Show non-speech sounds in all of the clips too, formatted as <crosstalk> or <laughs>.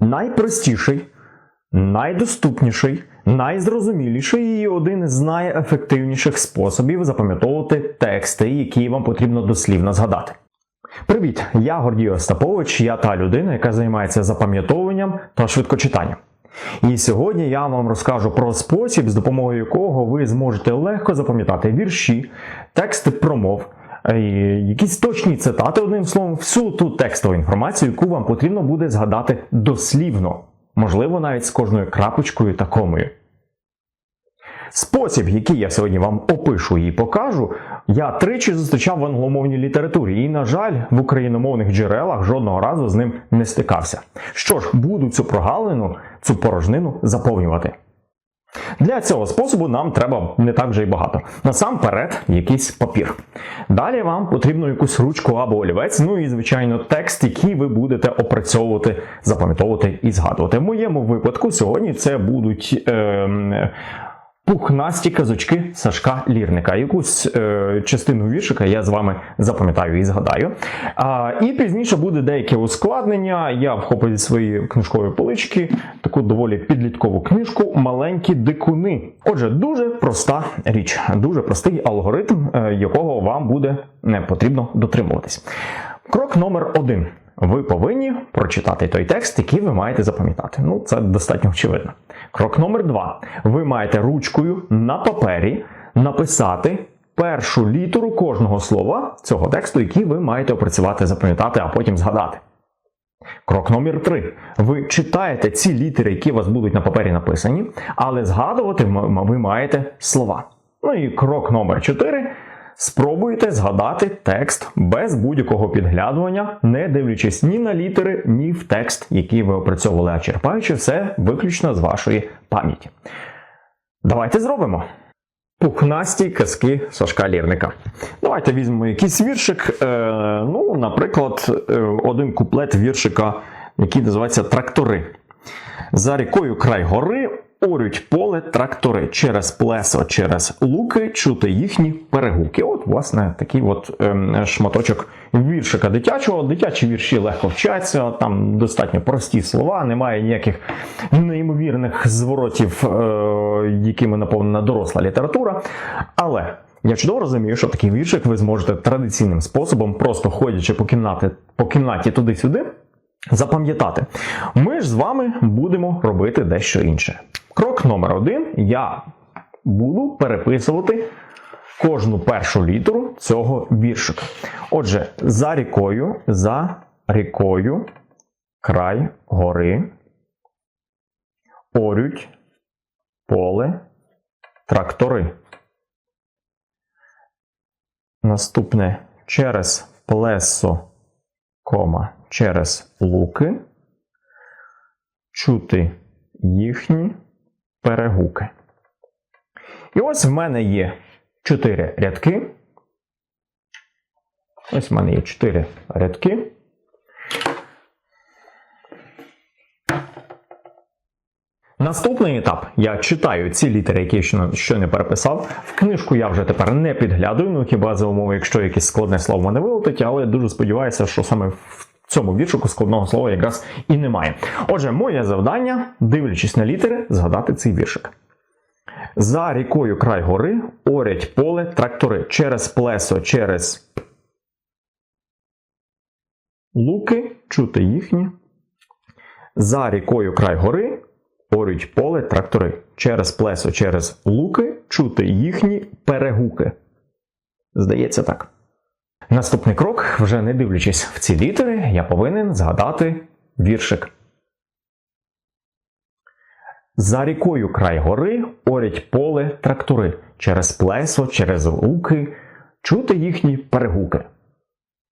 найпростіший, найдоступніший, найзрозуміліший і один з найефективніших способів запам'ятовувати тексти, які вам потрібно дослівно згадати. Привіт, я Гордій Остапович, я та людина, яка займається запам'ятовуванням та швидкочитанням. І сьогодні я вам розкажу про спосіб, з допомогою якого ви зможете легко запам'ятати вірші, тексти промов, якісь точні цитати, одним словом, всю ту текстову інформацію, яку вам потрібно буде згадати дослівно, можливо, навіть з кожною крапочкою та комою. Спосіб, який я сьогодні вам опишу і покажу, я тричі зустрічав в англомовній літературі, і, на жаль, в україномовних джерелах жодного разу з ним не стикався. Що ж, буду цю прогалину, цю порожнину заповнювати. Для цього способу нам треба не так вже й багато. Насамперед, якийсь папір. Далі вам потрібно якусь ручку або олівець, ну і, звичайно, текст, який ви будете опрацьовувати, запам'ятовувати і згадувати. В моєму випадку сьогодні це будуть. Е, Пухнасті казочки Сашка Лірника. Якусь е, частину віршика я з вами запам'ятаю і згадаю. А, І пізніше буде деяке ускладнення. Я вхопив зі своєї книжкової полички таку доволі підліткову книжку Маленькі дикуни. Отже, дуже проста річ, дуже простий алгоритм, е, якого вам буде не потрібно дотримуватись. Крок номер один. Ви повинні прочитати той текст, який ви маєте запам'ятати. Ну, це достатньо очевидно. Крок номер два. Ви маєте ручкою на папері написати першу літеру кожного слова цього тексту, який ви маєте опрацювати, запам'ятати, а потім згадати. Крок номер три. Ви читаєте ці літери, які у вас будуть на папері написані, але згадувати ви маєте слова. Ну і крок номер 4. Спробуйте згадати текст без будь-якого підглядування, не дивлячись ні на літери, ні в текст, який ви опрацьовували, а черпаючи все виключно з вашої пам'яті. Давайте зробимо. Пухнасті казки Сашка Лірника. Давайте візьмемо якийсь віршик. Е, ну, наприклад, е, один куплет віршика, який називається Трактори. За рікою край гори орють поле трактори через плесо, через луки, чути їхні перегуки. От, власне, такий от ем, шматочок віршика дитячого. Дитячі вірші легко вчаться, там достатньо прості слова, немає ніяких неймовірних зворотів, е, якими наповнена доросла література. Але. Я чудово розумію, що такий віршик ви зможете традиційним способом, просто ходячи по кімнаті, по кімнаті туди-сюди, запам'ятати. Ми ж з вами будемо робити дещо інше. Крок номер один. Я буду переписувати кожну першу літеру цього віршика. Отже, за рікою, за рікою, край гори, орють, поле, трактори. Наступне через плесо, кома, через луки, чути їхні перегуки. І ось в мене є 4 рядки. Ось в мене є 4 рядки. Наступний етап. Я читаю ці літери, які я ще не переписав. В книжку я вже тепер не підглядую, ну хіба за умови, якщо якесь складне слово мене вилетить, але я дуже сподіваюся, що саме в цьому віршику складного слова якраз і немає. Отже, моє завдання, дивлячись на літери, згадати цей віршик. За рікою край гори орять поле трактори через плесо, через луки, чути їхні. За рікою край гори орють поле трактори. Через плесо, через луки, чути їхні перегуки. Здається так. Наступний крок, вже не дивлячись в ці літери, я повинен згадати віршик. За рікою край гори орять поле трактори через плесо, через луки, чути їхні перегуки.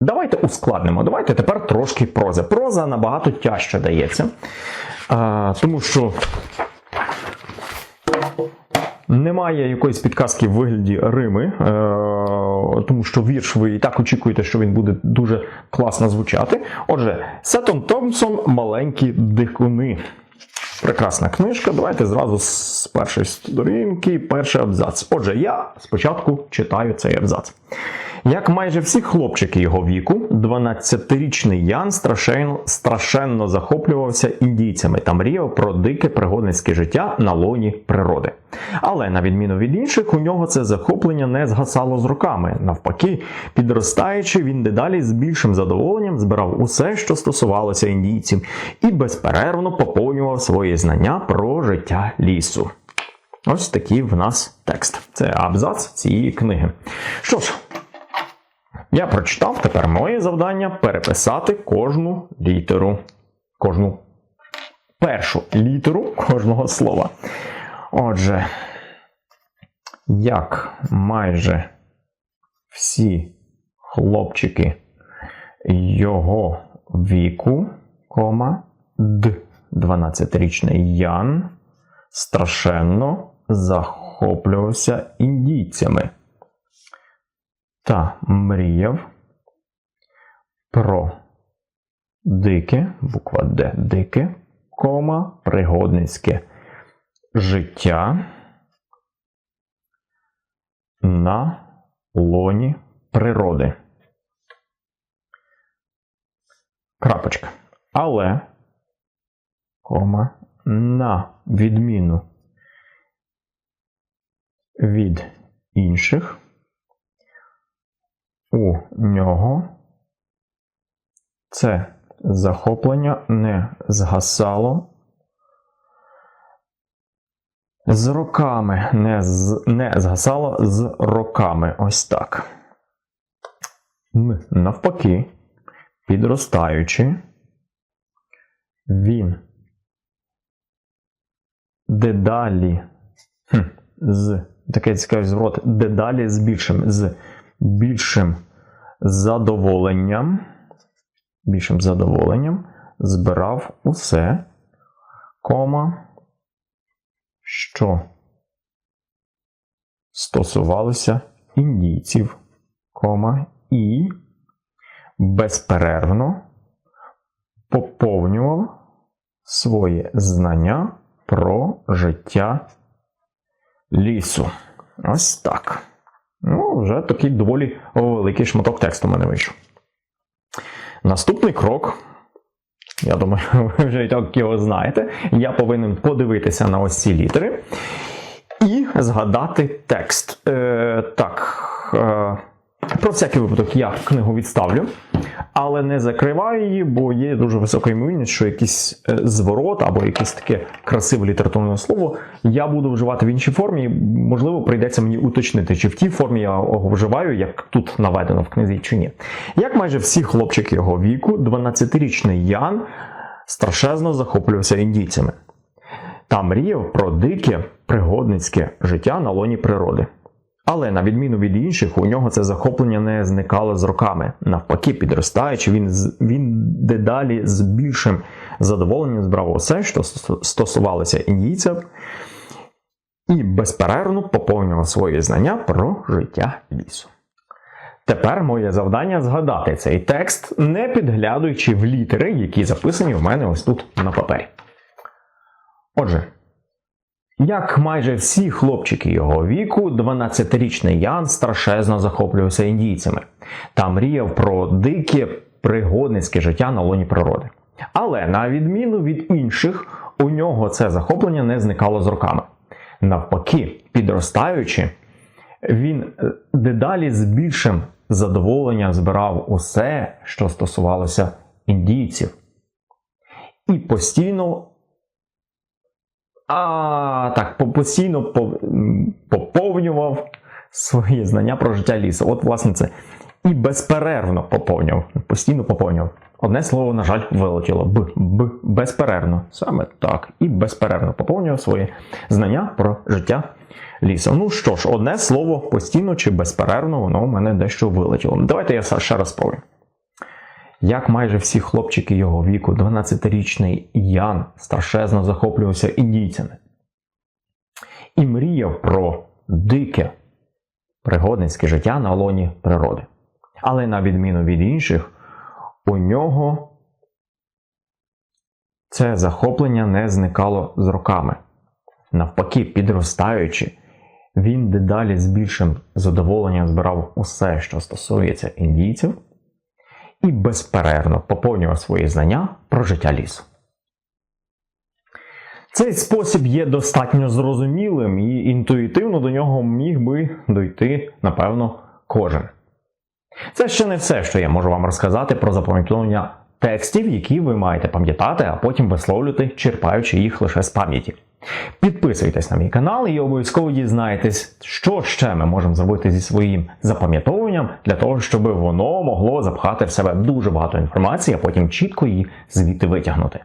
Давайте ускладнимо. Давайте тепер трошки прози. Проза набагато тяжче дається, тому що немає якоїсь підказки в вигляді Рими, е, тому що вірш ви і так очікуєте, що він буде дуже класно звучати. Отже, Сетон Томпсон Маленькі дикуни. Прекрасна книжка. Давайте зразу з першої сторінки, перший абзац. Отже, я спочатку читаю цей абзац. Як майже всі хлопчики його віку, 12-річний Ян страшенно, страшенно захоплювався індійцями та мріяв про дике пригодницьке життя на лоні природи. Але на відміну від інших, у нього це захоплення не згасало з роками. Навпаки, підростаючи, він дедалі з більшим задоволенням збирав усе, що стосувалося індійців, і безперервно поповнював свої знання про життя лісу. Ось такий в нас текст. Це абзац цієї книги. Що ж, я прочитав, тепер моє завдання переписати кожну літеру. Кожну першу літеру кожного слова. Отже, як майже всі хлопчики його віку, кома, д, 12-річний Ян страшенно захоплювався індійцями та мріяв про дике, буква Д, дике, кома, пригодницьке життя на лоні природи. Крапочка. Але, кома, на відміну від інших, у нього це захоплення не згасало з роками, не, з, не згасало з роками. Ось так. Навпаки, підростаючи, він дедалі хм, з такий цікавий зворот, дедалі з більшим, з більшим задоволенням, більшим задоволенням збирав усе, кома, що стосувалося індійців, кома, і безперервно поповнював своє знання про життя лісу. Ось так. Ну, вже такий доволі великий шматок тексту в мене вийшов. Наступний крок. Я думаю, <laughs> ви вже і так його знаєте. Я повинен подивитися на ось ці літери і згадати текст. Е, Так. Е, про всякий випадок я книгу відставлю, але не закриваю її, бо є дуже висока ймовірність, що якийсь е, зворот або якесь таке красиве літературне слово я буду вживати в іншій формі. Можливо, прийдеться мені уточнити, чи в тій формі я його вживаю, як тут наведено в книзі, чи ні. Як майже всі хлопчики його віку, 12-річний Ян страшезно захоплювався індійцями та мріяв про дике пригодницьке життя на лоні природи. Але на відміну від інших, у нього це захоплення не зникало з роками. Навпаки, підростаючи, він, він дедалі з більшим задоволенням збрав усе, що стосувалося індійців, і безперервно поповнював свої знання про життя лісу. Тепер моє завдання згадати цей текст, не підглядаючи в літери, які записані в мене ось тут на папері. Отже, як майже всі хлопчики його віку, 12-річний Ян страшезно захоплювався індійцями та мріяв про дике пригодницьке життя на лоні природи. Але на відміну від інших, у нього це захоплення не зникало з роками. Навпаки, підростаючи, він е, дедалі з більшим задоволенням збирав усе, що стосувалося індійців, і постійно а, так, постійно поповнював свої знання про життя лісу. От, власне, це. І безперервно поповнював. Постійно поповнював. Одне слово, на жаль, вилетіло. Б. Б. Безперервно. Саме так. І безперервно поповнював свої знання про життя лісу. Ну що ж, одне слово постійно чи безперервно, воно у мене дещо вилетіло. Давайте я ще раз спробую. Як майже всі хлопчики його віку, 12-річний Ян страшезно захоплювався індійцями і мріяв про дике пригодницьке життя на лоні природи. Але на відміну від інших, у нього це захоплення не зникало з роками. Навпаки, підростаючи, він дедалі з більшим задоволенням збирав усе, що стосується індійців, і безперервно поповнював свої знання про життя лісу. Цей спосіб є достатньо зрозумілим і інтуїтивно до нього міг би дойти, напевно, кожен. Це ще не все, що я можу вам розказати про запам'ятовування текстів, які ви маєте пам'ятати, а потім висловлювати, черпаючи їх лише з пам'яті. Підписуйтесь на мій канал і обов'язково дізнайтесь, що ще ми можемо зробити зі своїм запам'ятовуванням для того, щоб воно могло запхати в себе дуже багато інформації, а потім чітко її звідти витягнути.